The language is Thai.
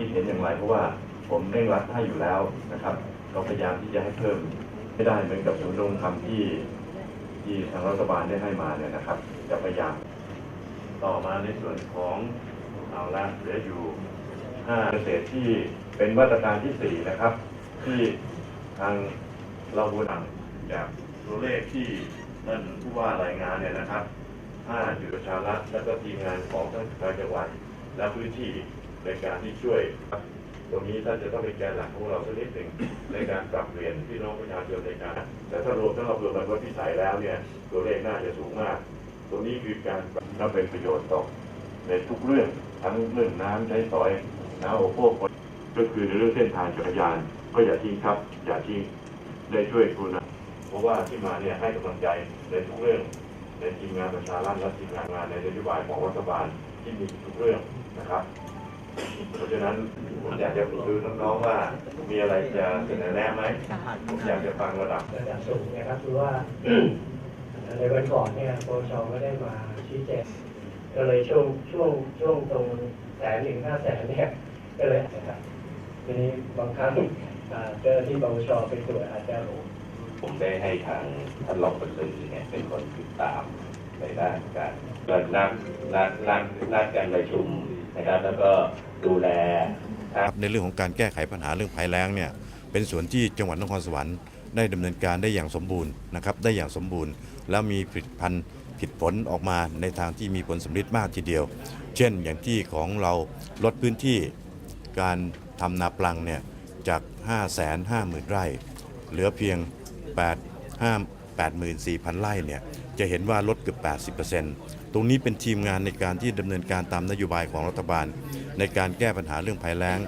คิดเห็นอย่างไรเพราะว่าผมเร่งรัดให้อยู่แล้วนะครับ เราพยายามที่จะให้เพิ่มไม่ได้เหมือนกับศูนย์ดำรงธรรมที่ที่ทางรัฐบาลได้ให้มาเนี่ยนะครับ จะพยายามต่อมาในส่วนของเอาละเหลืออยู่ห้าเกษตรที่เป็นมาตรการที่สี่นะครับ ที่ทางเราบูนังจากตัวเลขที่ท่านผู้ว่ารายงานเนี่ยนะครับห้าจุดประชารัฐแล้วก็ทีมงานของทั้งทางจังหวัดและพื้นที่ ในการที่ช่วยครับตรงนี้ท่านจะต้องเป็นแกนหลักของเราสักนิดหนึ่งในการปรับเปลี่ยนพี่น้องประชาชนในการ แต่ถ้ารวมถ้าเรารวมมันก็พิสัยแล้วเนี่ยตัวเลขน่าจะสูงมาก ตรงนี้คือการทำเป็นประโยชน์ต่อในทุกเรื่องทั้งเรื่องน้ำใช้สอยน้ำโอปโภคก็คือในเรื่องเส้นทางจักรยาน ก็อย่าทิ้งครับ อย่าทิ้งได้ช่วยคุณนะเพราะว่าที่มาเนี่ยให้กำลังใจในทุกเรื่องในทีมงานประชารัฐและทีมงานในนโยบายของรัฐบาลที่มีทุกเรื่องนะครับ เพราะฉะนั้นผมอยากจะดูน้องๆว่ามีอะไรจะเสนอแนะไหมผมอยากจะฟังระดับระดับสูงนะครับคือว่าในวันก่อนเนี่ยปชก็ได้มาชี้แจงก็เลยช่วงช่วงช่วงตรงแสนหนึ่งห้าแสนเนี่ยก็เลยนะครับทีนี้บางครั้งอ่าเจ้าหน้าที่ปชไปตรวจอาจจะผมได้ให้ทางท่านรองประสือเนี่ยเป็นคนติดตามในด้านการนัดนัดนัดนัดการประชุม นะครับแล้วก็ดูแลครับในเรื่องของการแก้ไขปัญหาเรื่องภัยแล้งเนี่ยเป็นส่วนที่จังหวัดนครสวรรค์ได้ดำเนินการได้อย่างสมบูรณ์นะครับได้อย่างสมบูรณ์ แล้วมีผลิตภัณฑ์ผิดผลออกมาในทางที่มีผลสำลิดมากทีเดียว เช่นอย่างที่ของเราลดพื้นที่การทำนาปลังเนี่ยจาก 5 5 0 0 0 0 ไร่ เหลือเพียง 8 5 84,000 ไร่เนี่ย จะเห็นว่าลดเกือบ 80%ตรงนี้เป็นทีมงานในการที่ดำเนินการตามนโยบายของรัฐบาล ในการแก้ปัญหาเรื่องภัยแล้ง